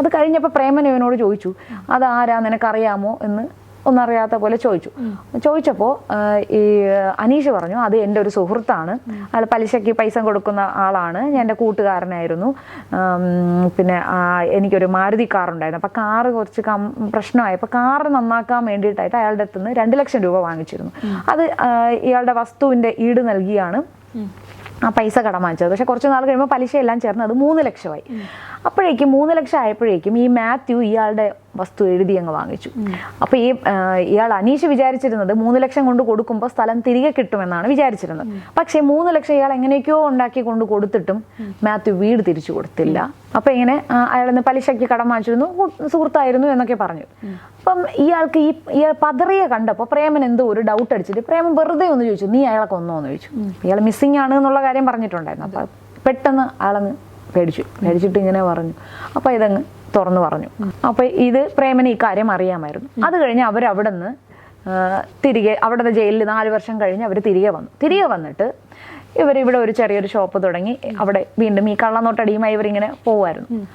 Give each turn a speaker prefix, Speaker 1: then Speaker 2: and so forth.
Speaker 1: അത് കഴിഞ്ഞപ്പോൾ പ്രേമൻ ഇവനോട് ചോദിച്ചു അതാരാ നിനക്കറിയാമോ? എന്ന് ഒന്നറിയാത്ത പോലെ ചോദിച്ചു. ചോദിച്ചപ്പോൾ ഈ അനീഷ് പറഞ്ഞു അത് എന്റെ ഒരു സുഹൃത്താണ്. അയാൾ പലിശയ്ക്ക് പൈസ കൊടുക്കുന്ന ആളാണ്. ഞാൻ എന്റെ കൂട്ടുകാരനായിരുന്നു. പിന്നെ എനിക്കൊരു മാരുതി കാറുണ്ടായിരുന്നു അപ്പോൾ കാറ് കുറച്ച് കം പ്രശ്നമായി അപ്പോൾ കാറ് നന്നാക്കാൻ വേണ്ടിയിട്ടായിട്ട് അയാളുടെ അടുത്ത് നിന്ന് രണ്ട് ലക്ഷം രൂപ വാങ്ങിച്ചിരുന്നു. അത് ഇയാളുടെ വസ്തുവിന്റെ ഈട് നൽകിയാണ്. ആ പൈസ കടം വാങ്ങിച്ചത്. പക്ഷെ കുറച്ച് നാൾ കഴിയുമ്പോൾ പലിശയെല്ലാം ചേർന്ന് അത് മൂന്ന് ലക്ഷമായി. അപ്പോഴേക്കും മൂന്ന് ലക്ഷം ആയപ്പോഴേക്കും ഈ മാത്യു ഇയാളുടെ വസ്തു എഴുതി അങ്ങ് വാങ്ങിച്ചു. അപ്പോൾ ഈ ഇയാൾ അനീഷ് വിചാരിച്ചിരുന്നത് മൂന്ന് ലക്ഷം കൊണ്ട് കൊടുക്കുമ്പോൾ സ്ഥലം തിരികെ കിട്ടുമെന്നാണ് വിചാരിച്ചിരുന്നത്. പക്ഷേ മൂന്ന് ലക്ഷം ഇയാൾ എങ്ങനെയൊക്കെയോ ഉണ്ടാക്കി കൊണ്ട് കൊടുത്തിട്ടും മാത്യു വീട് തിരിച്ചു കൊടുത്തില്ല. അപ്പോൾ ഇങ്ങനെ അയാൾ അയാളിന്ന് പലിശയ്ക്ക് കടം വാങ്ങിച്ചിരുന്നു സുഹൃത്തായിരുന്നു എന്നൊക്കെ പറഞ്ഞു. അപ്പം ഇയാൾക്ക് ഈ ഇയാൾ പതറിയെ കണ്ടപ്പോൾ പ്രേമൻ എന്തോ ഒരു ഡൗട്ട് അടിച്ചിട്ട് പ്രേമൻ വെറുതെ ഒന്ന് ചോദിച്ചു നീ അയാളെ കൊന്നോ? എന്ന് ചോദിച്ചു. ഇയാൾ മിസ്സിംഗ് ആണ് എന്നുള്ള കാര്യം പറഞ്ഞിട്ടുണ്ടായിരുന്നു. അപ്പം പെട്ടെന്ന് അയാളങ്ങ് പേടിച്ചു. പേടിച്ചിട്ട് ഇങ്ങനെ പറഞ്ഞു. അപ്പോൾ ഇതങ്ങ് തുറന്നു പറഞ്ഞു. അപ്പോൾ ഇത് പ്രേമന് കാര്യം അറിയാമായിരുന്നു. അത് കഴിഞ്ഞ് അവരവിടെ നിന്ന് തിരികെ അവിടുത്തെ ജയിലിൽ നാല് വർഷം കഴിഞ്ഞ് അവർ തിരികെ വന്നു. തിരികെ വന്നിട്ട് ഇവരിവിടെ ഒരു ചെറിയൊരു ഷോപ്പ് തുടങ്ങി. അവിടെ വീണ്ടും ഈ കള്ളനോട്ടടിയുമായി ഇവരിങ്ങനെ പോവായിരുന്നു.